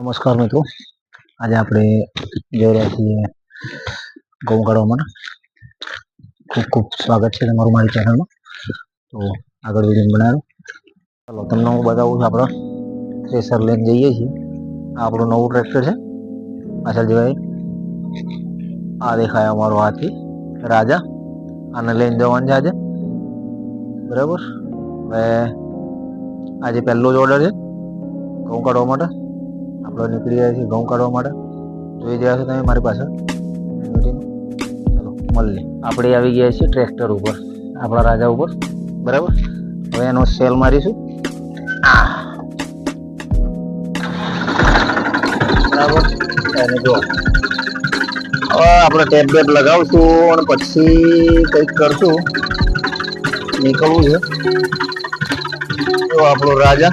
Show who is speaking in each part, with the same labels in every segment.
Speaker 1: નમસ્કાર મિત્રો. આજે આપણે જોઈ રહ્યા છીએ ઘઉં કાઢવા માટે ખૂબ ખૂબ સ્વાગત છે તમારું મારી ચેનલમાં. તો આગળ વીડિયો બનાવ્યો ચાલો, તમને હું બતાવું છું આપણે થ્રેસર લઈને જઈએ છીએ. આ આપણું નવું ટ્રેક્ટર છે. પાછળ આ દેખાય અમારો હાથી, રાજા. આને લઈને જવાનું છે આજે. બરાબર? હવે આજે પહેલો જ ઓર્ડર છે ઘઉં કાઢવા માટે. આપણે નીકળી ગયા છીએ ઘઉં કાઢવા માટે. જોઈ જયા છો તમે મારી પાસે ચલો, મળીએ. આપણે આવી ગયા છીએ ટ્રેક્ટર ઉપર, આપણા રાજા ઉપર. બરાબર? હવે એનો સેલ મારીશું. બરાબર? એને જો હવે આપણે ટેપ બેપ લગાવશું અને પછી કંઈક કરશું. નીકળવું છે. જો આપણો રાજા.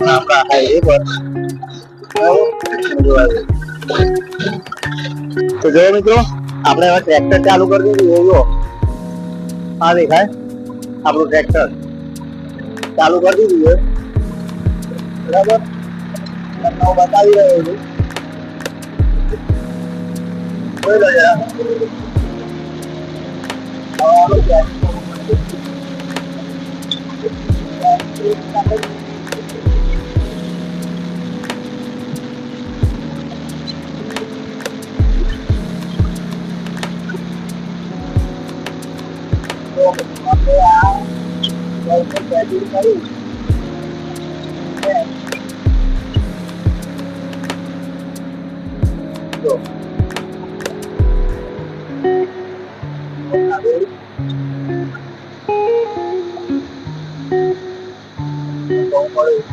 Speaker 1: અને આપણા buat તો જો મિત્રો આપણે હવે ટ્રેક્ટર ચાલુ કરી દીધું જોજો આ દેખાય. આપણું ટ્રેક્ટર ચાલુ કરી દીધું છે. બરાબર? તમને હું બતાવી રહ્યો છું. કોઈ લો જરા. હવે આનું tractor તો આપણે આ tractor setting કર્યું. જો. ઘઉં પડ્યું.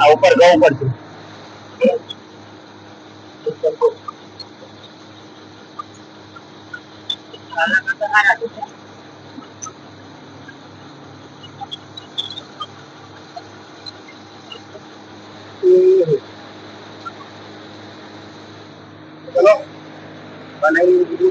Speaker 1: આ ઉપર ઘઉં પડશે Kalau, mana dulu.